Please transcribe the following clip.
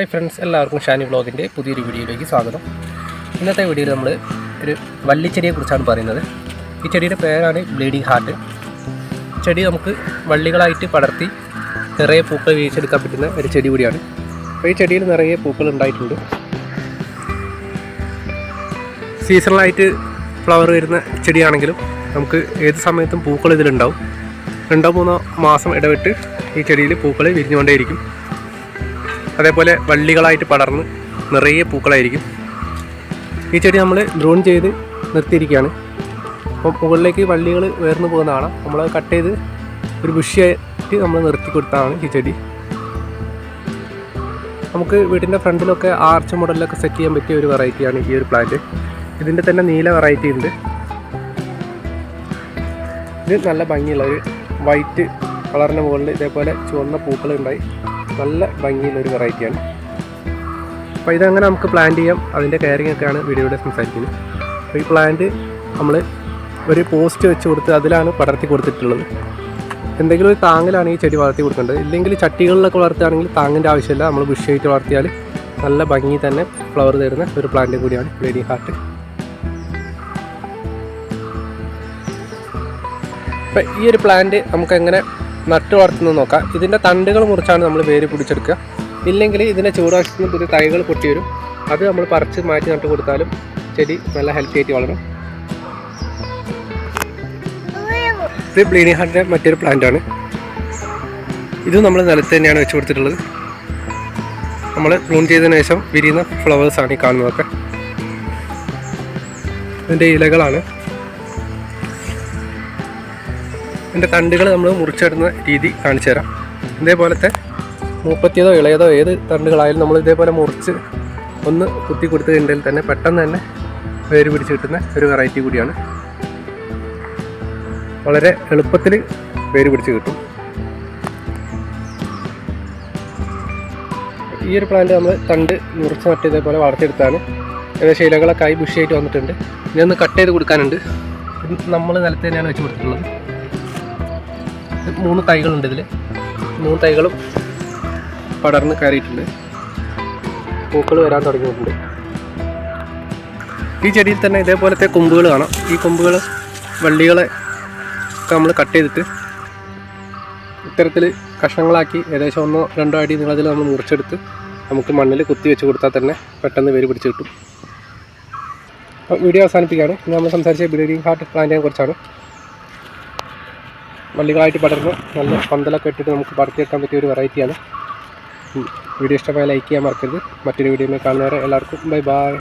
Hi friends എല്ലാവർക്കും ഷാനി വ്ളോഗിന്റെ പുതിയൊരു വീഡിയോയിലേക്ക് സ്വാഗതം. ഇന്നത്തെ വീഡിയോയിൽ നമ്മൾ ഒരു വള്ളിച്ചെടിയെ കുറിച്ചാണ് പറയുന്നത്. ഈ ചെടിയുടെ പേരാണ് ബ്ലീഡിങ് ഹാർട്ട്. ചെടി നമുക്ക് വള്ളികളായിട്ട് പടർത്തി നിറയെ പൂക്കൾ വീഴ്ചെടുക്കാൻ പറ്റുന്ന ഒരു ചെടി കൂടിയാണ്. അപ്പോൾ ഈ ചെടിയിൽ നിറയെ പൂക്കൾ ഉണ്ടായിട്ടുണ്ട്. സീസണലായിട്ട് ഫ്ലവർ വരുന്ന ചെടിയാണെങ്കിലും നമുക്ക് ഏത് സമയത്തും പൂക്കൾ ഇതിലുണ്ടാവും. രണ്ടോ മൂന്നോ മാസം ഇടവിട്ട് ഈ ചെടിയിൽ പൂക്കൾ വിരിഞ്ഞുകൊണ്ടേയിരിക്കും. അതേപോലെ വള്ളികളായിട്ട് പടർന്ന് നിറയെ പൂക്കളായിരിക്കും. ഈ ചെടി നമ്മൾ ഡ്രോൺ ചെയ്ത് നിർത്തിയിരിക്കുകയാണ്. അപ്പം മുകളിലേക്ക് വള്ളികൾ ഉയർന്നു പോകുന്നതാണ് നമ്മൾ കട്ട് ചെയ്ത് ഒരു ബുഷിയായിട്ട് നമ്മൾ നിർത്തി കൊടുത്തതാണ് ഈ ചെടി. നമുക്ക് വീട്ടിന്റെ ഫ്രണ്ടിലൊക്കെ ആർച്ച് മോഡലിലൊക്കെ സെറ്റ് ചെയ്യാൻ പറ്റിയ ഒരു വെറൈറ്റിയാണ് ഈ ഒരു പ്ലാന്റ് ഇതിന്റെ തന്നെ നീല വെറൈറ്റി ഉണ്ട്. ഇത് നല്ല ഭംഗിയുള്ള ഒരു വൈറ്റ് കളറിന്റെ മുകളിൽ ഇതേപോലെ ചുവന്ന പൂക്കൾ ഉണ്ടായി നല്ല ഭംഗിയുള്ള ഒരു വെറൈറ്റിയാണ്. അപ്പോൾ ഇതങ്ങനെ നമുക്ക് പ്ലാന്റ് ചെയ്യാം. അതിന്റെ കെയറിംഗ് ഒക്കെയാണ് വീഡിയോയുടെ സംസാരിക്കുന്നത്. അപ്പോൾ ഈ പ്ലാന്റ് നമ്മൾ ഒരു പോസ്റ്റ് വെച്ച് കൊടുത്ത് അതിലാണ് പടർത്തി കൊടുത്തിട്ടുള്ളത്. എന്തെങ്കിലും ഒരു താങ്ങിലാണ് ഈ ചെടി വളർത്തി കൊടുക്കേണ്ടത്. ഇല്ലെങ്കിൽ ചട്ടികളിലൊക്കെ വളർത്തുകയാണെങ്കിൽ താങ്ങിന്റെ ആവശ്യമില്ല. നമ്മൾ ബുഷായിട്ട് വളർത്തിയാൽ നല്ല ഭംഗി തന്നെ ഫ്ലവർ തരുന്ന ഒരു പ്ലാന്റ് കൂടിയാണ് ബ്ലീഡിങ് ഹാർട്ട് അപ്പം ഈ ഒരു പ്ലാന്റ് നമുക്ക് എങ്ങനെ നട്ടു വളർത്തുന്നത് നോക്കാം. ഇതിന്റെ തണ്ടുകൾ മുറിച്ചാണ് നമ്മൾ വേര് പിടിച്ചെടുക്കുക. ഇല്ലെങ്കിൽ ഇതിന്റെ ചൂടാക്കുന്ന പുതിയ തൈകൾ പൊട്ടി വരും. അത് നമ്മൾ പറിച്ച് മാറ്റി നട്ട് കൊടുത്താലും ചെടി നല്ല ഹെൽത്തി ആയിട്ട് വളരും. ഇത് ബ്ലീനി ഹാർട്ടിന്റെ മറ്റൊരു പ്ലാന്റ് ആണ്. ഇത് നമ്മൾ നിലത്ത് തന്നെയാണ് വെച്ച് കൊടുത്തിട്ടുള്ളത്. നമ്മൾ പ്രൂൺ ചെയ്തതിന് ശേഷം വിരിയുന്ന ഫ്ലവേഴ്സാണ് ഈ കാണുന്നതൊക്കെ. ഇതിന്റെ ഇലകളാണ്. ഇതിന്റെ തണ്ടുകൾ നമ്മൾ മുറിച്ചിടുന്ന രീതി കാണിച്ചു തരാം ഇതേപോലത്തെ മൂപ്പത്തിയതോ ഇളയതോ ഏത് തണ്ടുകളായാലും നമ്മൾ ഇതേപോലെ മുറിച്ച് ഒന്ന് കുത്തി കൊടുത്തതിന്റെ തന്നെ പെട്ടെന്ന് തന്നെ വേര് പിടിച്ച് കിട്ടുന്ന ഒരു വെറൈറ്റി കൂടിയാണ്. വളരെ എളുപ്പത്തിൽ വേര് പിടിച്ച് കിട്ടും. ഈ ഒരു പ്ലാന്റ് നമ്മൾ തണ്ട് മുറിച്ച് നട്ട് ഇതേപോലെ വളർത്തിയെടുത്താണ് ഏകദേശം ഇലകളൊക്കെ ആയി ബുഷിയായിട്ട് വന്നിട്ടുണ്ട്. ഇനി ഒന്ന് കട്ട് ചെയ്ത് കൊടുക്കാനുണ്ട്. നമ്മൾ നിലത്ത് തന്നെയാണ് വെച്ച് കൊടുത്തിട്ടുള്ളത്. മൂന്ന് തൈകളുണ്ട് ഇതിൽ മൂന്ന് തൈകളും പടർന്ന് കയറിയിട്ടുണ്ട്. പൂക്കൾ വരാൻ തുടങ്ങിയിട്ടുണ്ട്. ഈ ചെടിയിൽ തന്നെ ഇതേപോലത്തെ കൊമ്പുകൾ കാണാം. ഈ കൊമ്പുകൾ വള്ളികളെ ഒക്കെ നമ്മൾ കട്ട് ചെയ്തിട്ട് ഇത്തരത്തിൽ കഷ്ണങ്ങളാക്കി ഏകദേശം ഒന്നോ രണ്ടോ അടി നീളത്തിൽ നമ്മൾ മുറിച്ചെടുത്ത് നമുക്ക് മണ്ണിൽ കുത്തി വെച്ച് കൊടുത്താൽ തന്നെ പെട്ടെന്ന് വേര് പിടിച്ച് കിട്ടും. വീഡിയോ അവസാനിപ്പിക്കുകയാണ്. നമ്മൾ സംസാരിച്ച ബ്ലീഡിങ് ഹാർട്ട് പ്ലാന്റിനെ കുറിച്ചാണ്. വള്ളികളായിട്ട് പടർന്ന് നല്ല പന്തലൊക്കെ ഇട്ടിട്ട് നമുക്ക് പടർത്തിയെടുക്കാൻ പറ്റിയ ഒരു വെറൈറ്റിയാണ്. വീഡിയോ ഇഷ്ടമായ ലൈക്ക് ചെയ്യാൻ മറക്കരുത്. മറ്റൊരു വീഡിയോയിൽ കാണുന്നവരെ എല്ലാവർക്കും ബൈ ബൈ